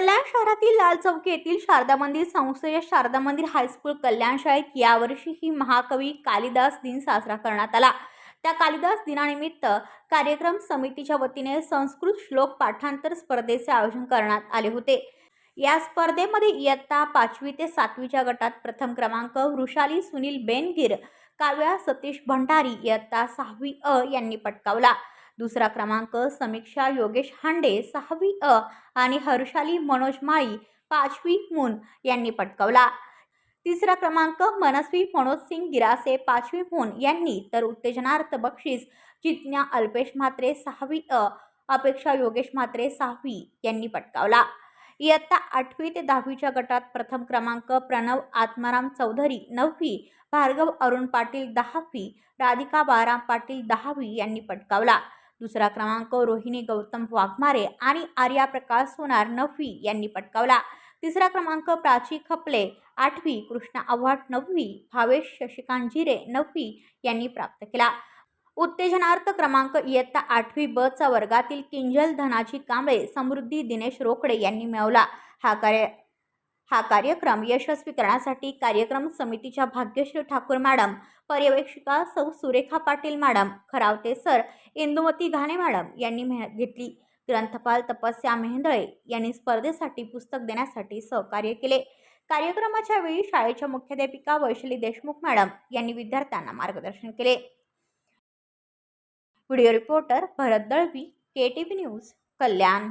कल्याण शहरातील लाल चौकी येथील शारदा मंदिर संस्थेच्या शारदा मंदिर हायस्कूल कल्याण शाळेत यावर्षीही महाकवी कालिदास दिन साजरा करण्यात आला. त्या कालिदास दिनानिमित्त कार्यक्रम समितीच्या वतीने संस्कृत श्लोक पाठांतर स्पर्धेचे आयोजन करण्यात आले होते. या स्पर्धेमध्ये इयत्ता पाचवी ते सातवीच्या गटात प्रथम क्रमांक वृषाली सुनील बेनगीर काव्या सतीश भंडारी इयत्ता सहावी अ यांनी पटकावला. दुसरा क्रमांक समीक्षा योगेश हांडे सहावी अ आणि हर्षाली मनोज माळी पाचवी मून यांनी पटकावला. तिसरा क्रमांक मनस्वी मनोज सिंग गिरासे पाचवी मून यांनी तर उत्तेजनार्थ बक्षीस जिज्ञा अल्पेश म्हात्रे सहावी अ अपेक्षा योगेश म्हात्रे सहावी यांनी पटकावला. इयत्ता आठवी ते दहावीच्या गटात प्रथम क्रमांक प्रणव आत्माराम चौधरी नववी भार्गव अरुण पाटील दहावी राधिका बाराम पाटील दहावी यांनी पटकावला. दुसरा क्रमांक रोहिणी गौतम वाघमारे आणि आर्या प्रकाश सोनार नववी यांनी पटकावला. तिसरा क्रमांक प्राची खपले. आठवी कृष्णा आव्हाड नववी. भावेश शशिकांत जिरे नववी यांनी प्राप्त केला. उत्तेजनार्थ क्रमांक इयत्ता आठवी ब चा वर्गातील किंजल धनाजी कांबळे समृद्धी दिनेश रोकडे यांनी मिळवला. हा कार्य हा कार्यक्रम यशस्वी करण्यासाठी कार्यक्रम समितीच्या भाग्यश्री ठाकूर मॅडम पर्यवेक्षिका सौ Surekha Patil madam Kharavate sir Indumati Ghane madam यांनी मेहनत घेतली. ग्रंथपाल तपस्या मेहंदळे यांनी स्पर्धेसाठी पुस्तक देण्यासाठी सहकार्य केले. कार्यक्रमाच्या वेळी शाळेच्या मुख्याध्यापिका वैशाली देशमुख मॅडम यांनी विद्यार्थ्यांना मार्गदर्शन केले. Video reporter Bharat Dalvi K T V news Kalyan.